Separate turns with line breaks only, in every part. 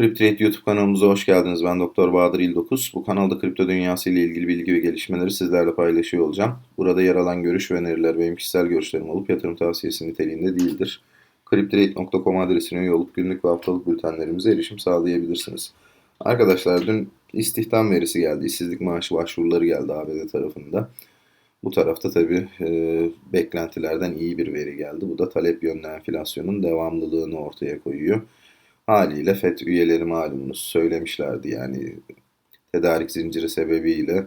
CrypTrade YouTube kanalımıza hoş geldiniz. Ben Doktor Bahadır İldokuz. Bu kanalda kripto dünyası ile ilgili bilgi ve gelişmeleri sizlerle paylaşıyor olacağım. Burada yer alan görüş ve öneriler benim kişisel görüşlerim olup yatırım tavsiyesi niteliğinde değildir. CrypTrade.com adresine üye olup günlük ve haftalık bültenlerimize erişim sağlayabilirsiniz. Arkadaşlar dün istihdam verisi geldi. İşsizlik maaşı başvuruları geldi ABD tarafında. Bu tarafta tabii e, beklentilerden iyi bir veri geldi. Bu da talep yönlü enflasyonun devamlılığını ortaya koyuyor. Haliyle FED üyeleri malumunuz söylemişlerdi yani tedarik zinciri sebebiyle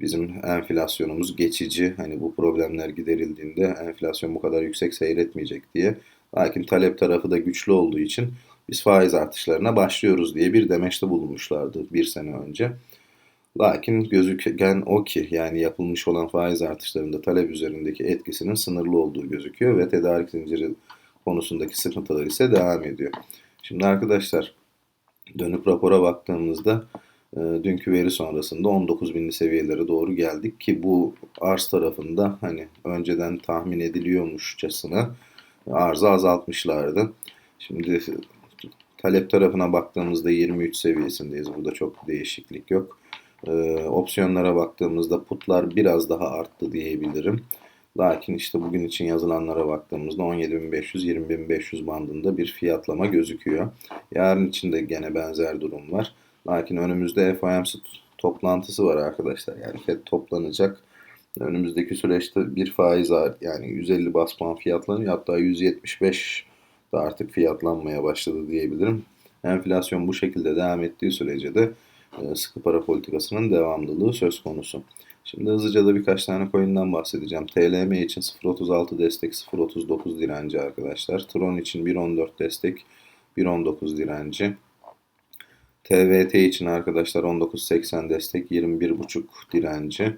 bizim enflasyonumuz geçici hani bu problemler giderildiğinde enflasyon bu kadar yüksek seyretmeyecek diye. Lakin talep tarafı da güçlü olduğu için biz faiz artışlarına başlıyoruz diye bir demeçte bulunmuşlardı bir sene önce. Lakin gözüken o ki yani yapılmış olan faiz artışlarında talep üzerindeki etkisinin sınırlı olduğu gözüküyor ve tedarik zinciri konusundaki sıkıntılar ise devam ediyor. Şimdi arkadaşlar dönüp rapora baktığımızda e, dünkü veri sonrasında 19 binli seviyelere doğru geldik ki bu arz tarafında hani önceden tahmin ediliyormuşçasına arzı azaltmışlardı. Şimdi talep tarafına baktığımızda 23 seviyesindeyiz. Burada çok değişiklik yok. E, opsiyonlara baktığımızda putlar biraz daha arttı diyebilirim. Lakin işte bugün için yazılanlara baktığımızda 17.500-20.500 bandında bir fiyatlama gözüküyor. Yarın için de gene benzer durum var. Lakin önümüzde FOMC toplantısı var arkadaşlar. Yani FED toplanacak. Önümüzdeki süreçte bir faiz yani 150 bas puan fiyatlanıyor. Hatta 175 da artık fiyatlanmaya başladı diyebilirim. Enflasyon bu şekilde devam ettiği sürece de sıkı para politikasının devamlılığı söz konusu. Şimdi hızlıca da birkaç tane coin'den bahsedeceğim. TLM için 0.36 destek, 0.39 direnci arkadaşlar. Tron için 1.14 destek, 1.19 direnci. TVT için arkadaşlar 19.80 destek, 21.5 direnci.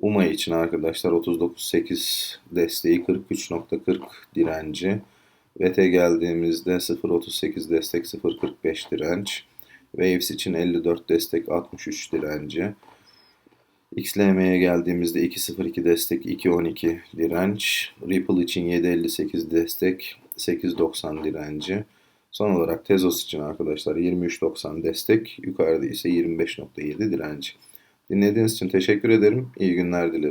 UMA için arkadaşlar 39.8 desteği, 43.40 direnci. VT geldiğimizde 0.38 destek, 0.45 direnç. Waves için 54 destek, 63 direnci. XLM'ye geldiğimizde 2.02 destek, 2.12 direnç. Ripple için 7.58 destek, 8.90 direnci. Son olarak Tezos için arkadaşlar 23.90 destek, yukarıda ise 25.7 direnci. Dinlediğiniz için teşekkür ederim. İyi günler dilerim.